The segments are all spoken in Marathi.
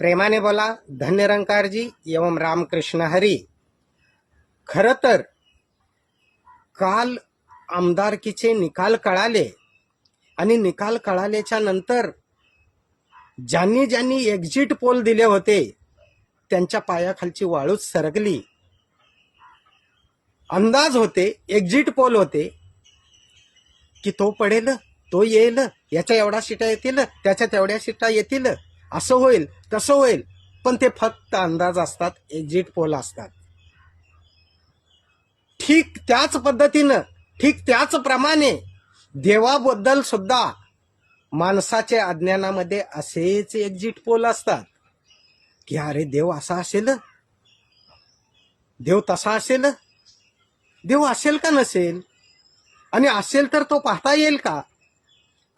प्रेमाने बोला धन्यरंकारजी एवं रामकृष्ण हरी. खर तर काल आमदारकीचे निकाल कळाले आणि निकाल कळाल्याच्या नंतर ज्यांनी ज्यांनी एक्झिट पोल दिले होते त्यांच्या पायाखालची वाळूच सरकली. अंदाज होते एक्झिट पोल होते की तो पडेल तो येईल याच्या एवढा शिटा येतील त्याच्या तेवढ्या शिटा येतील. असं होईल तसं होईल. पण ते फक्त अंदाज असतात एक्झिट पोल असतात. ठीक त्याच पद्धतीनं ठीक त्याच प्रमाणे देवाबद्दल सुद्धा माणसाच्या अज्ञानामध्ये असेच एक्झिट पोल असतात. की अरे देव असा असेल? देव तसा असेल? देव असेल का नसेल? आणि असेल तर तो पाहता येईल का?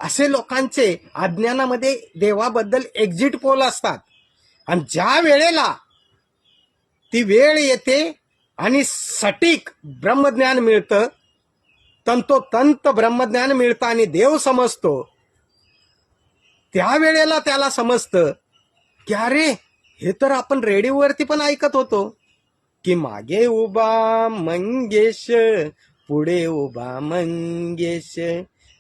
असे लोकांचे अज्ञानामध्ये देवाबद्दल एक्झिट पोल असतात. आणि ज्या वेळेला ती वेळ येते आणि सटीक ब्रह्मज्ञान मिळतं तंतोतंत ब्रह्मज्ञान मिळतं आणि देव समजतो त्यावेळेला त्याला समजतं की अरे हे तर आपण रेडिओवरती पण ऐकत होतो की मागे उभा मंगेश पुढे उभा मंगेश.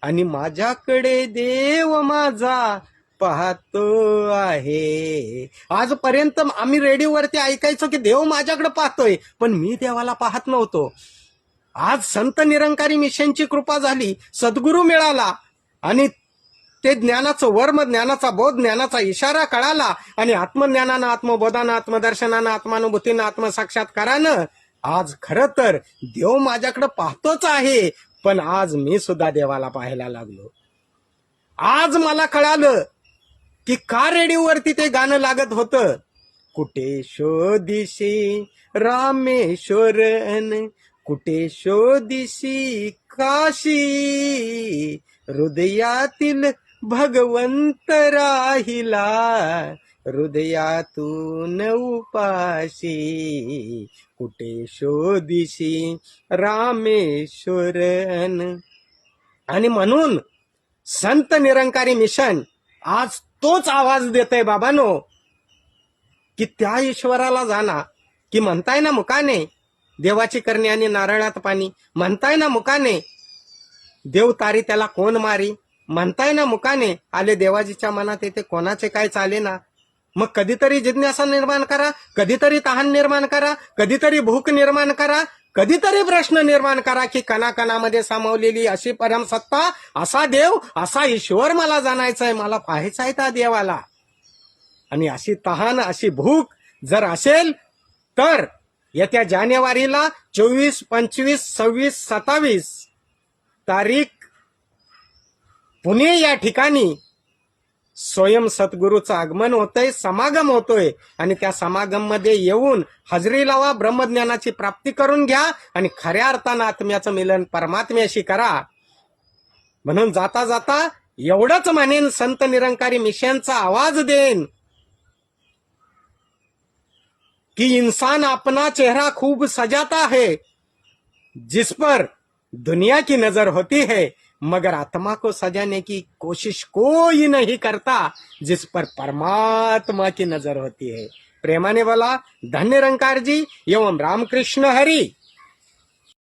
आणि माझ्याकडे देव माझा पाहतो आहे. आजपर्यंत आम्ही रेडिओवरती ऐकायचो की देव माझ्याकडे पाहतोय पण मी देवाला पाहत नव्हतो. आज संत निरंकारी मिशनची कृपा झाली सद्गुरू मिळाला आणि ते ज्ञानाचं वर्म ज्ञानाचा बोध ज्ञानाचा इशारा कळाला आणि आत्मज्ञानानं आत्मबोधानं आत्मदर्शनानं आत्मानुभूतीनं आत्मसाक्षात्कारानं आज खरं तर देव माझ्याकडे पाहतोच आहे. पण आज मी सुद्धा देवाला पाहायला लागलो. आज मला कळालं की का रेडिओवरती ते गाणं लागत होतं. कुठे शोधिशी रामेश्वरन कुठे शोधिशी काशी हृदयातील भगवंत राहिला. हृदयातून उपाशी कुठे शोधिशी रामेश्वरन? आणि म्हणून संत निरंकारी मिशन आज तोच आवाज देतय बाबानो की त्या ईश्वराला जाना की म्हणताय ना मुकाने देवाची करणी आणि नारळात पाणी म्हणताय ना मुकाने देव तारी त्याला कोण मारी म्हणताय ना मुकाने आले देवाजीच्या मनात येते कोणाचे काय चाले ना मग कधीतरी जिज्ञासा निर्माण करा कधीतरी तहान निर्माण करा कधीतरी भूक निर्माण करा कधीतरी प्रश्न निर्माण करा की कणाकणामध्ये सामावलेली अशी परमसत्ता असा देव असा ईश्वर मला जाणायचा आहे मला पाहायचा आहे त्या देवाला. आणि अशी तहान अशी भूक जर असेल तर येत्या जानेवारीला चोवीस पंचवीस सव्वीस सत्तावीस तारीख पुणे या ठिकाणी स्वयं सद्गुरूचं आगमन होतंय समागम होतोय. आणि त्या समागममध्ये येऊन हजरी लावा ब्रह्मज्ञानाची प्राप्ती करून घ्या आणि खऱ्या अर्थानं आत्म्याचं मिलन परमात्म्याशी करा. म्हणून जाता जाता एवढंच म्हणेन संत निरंकारी मिशनचा आवाज देन कि इंसान अपना चेहरा खूब सजाता है जिस पर दुनिया की नजर होती है मगर आत्मा को सजाने की कोशिश कोई नहीं करता जिस पर परमात्मा की नजर होती है। प्रेमाने बोला धन्य रंकार जी एवं रामकृष्ण हरी।